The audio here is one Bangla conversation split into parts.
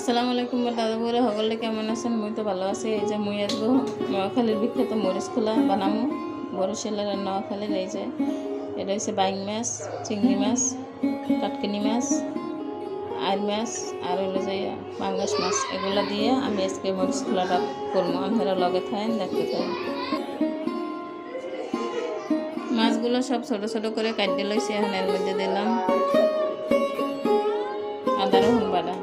আসসালামু আলাইকুম দাদা বউরা সকলে কেমন আছেন? মুই তো ভালো আছি। এই যে মুই আসব নোয়াখালীর বিখ্যাত মরিচ খোলা বানামো। বরিশালের আর নোয়াখালীর এই যে এটা হচ্ছে বাইং মাছ, চিংড়ি মাছ, কাটকিনি মাছ আইর মাছ, আর হলো যে পাঙ্গাস মাছ। এগুলো দিয়ে আমি আজকে মরিচ খোলাটা করব আপনারা লগে থাকেন, দেখতে থাকেন। মাছগুলো সব ছোট ছোট করে কাটিয়ে লইছি, এখন এর মধ্যে দিলাম আদা রসুন বাটা।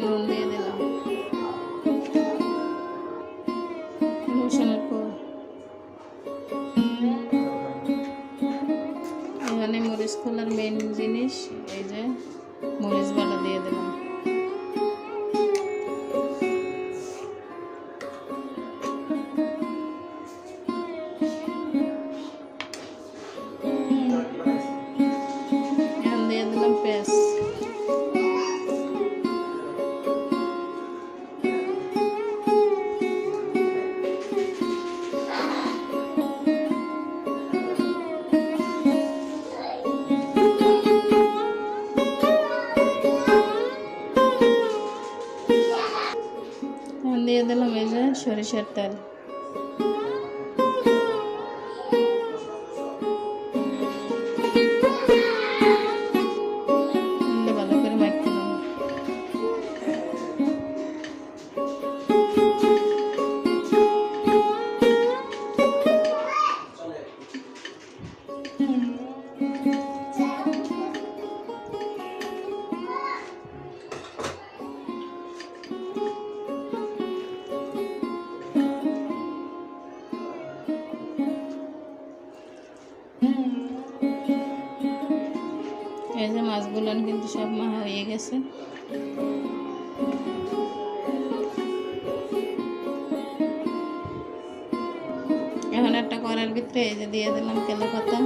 নুন দিয়ে দিলাম এখানে মরিচ খোলার মেন জিনিস এই যে মরিচ বাটা দিয়ে দিলাম এখন দিয়ে দিলাম মাছগুলো কিন্তু সব মা হয়ে গেছে। এখন একটা করার ভিতরে এই যে দিয়ে দিলাম কেলা পাতা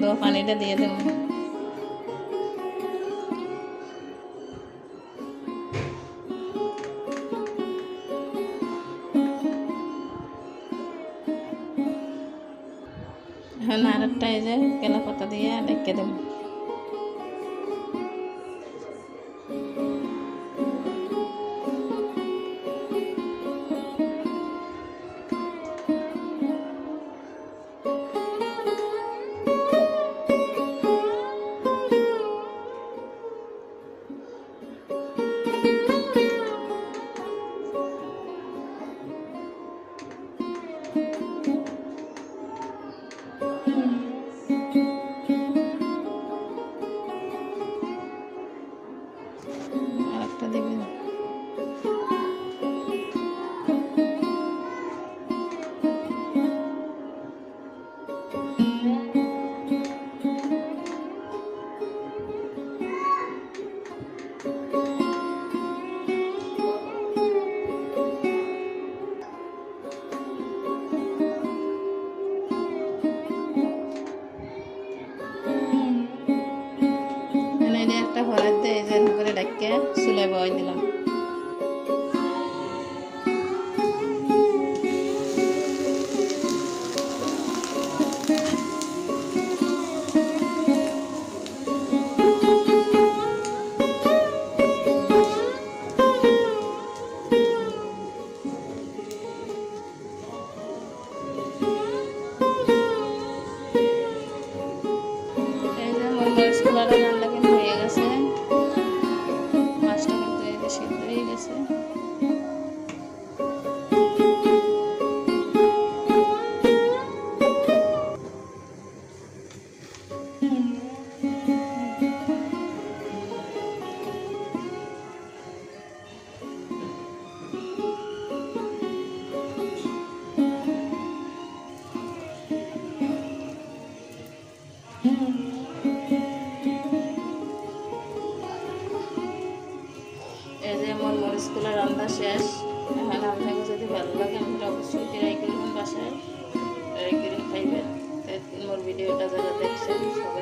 দেওয়া পানিটা দিয়ে দেবো। এখন আর একটা এই যে কেলা পাতা দিয়ে ডেকে দেবো। ঘরেতে যেন করে ডাকে সুলে বয় দিলাম। শেষ। এখন আপনাকে যদি ভালো লাগে আপনারা অবশ্যই ট্রাই করবেন বাসায়। ট্রাই করে খাইবেন। মোর ভিডিওটা যারা দেখছেন, সবাই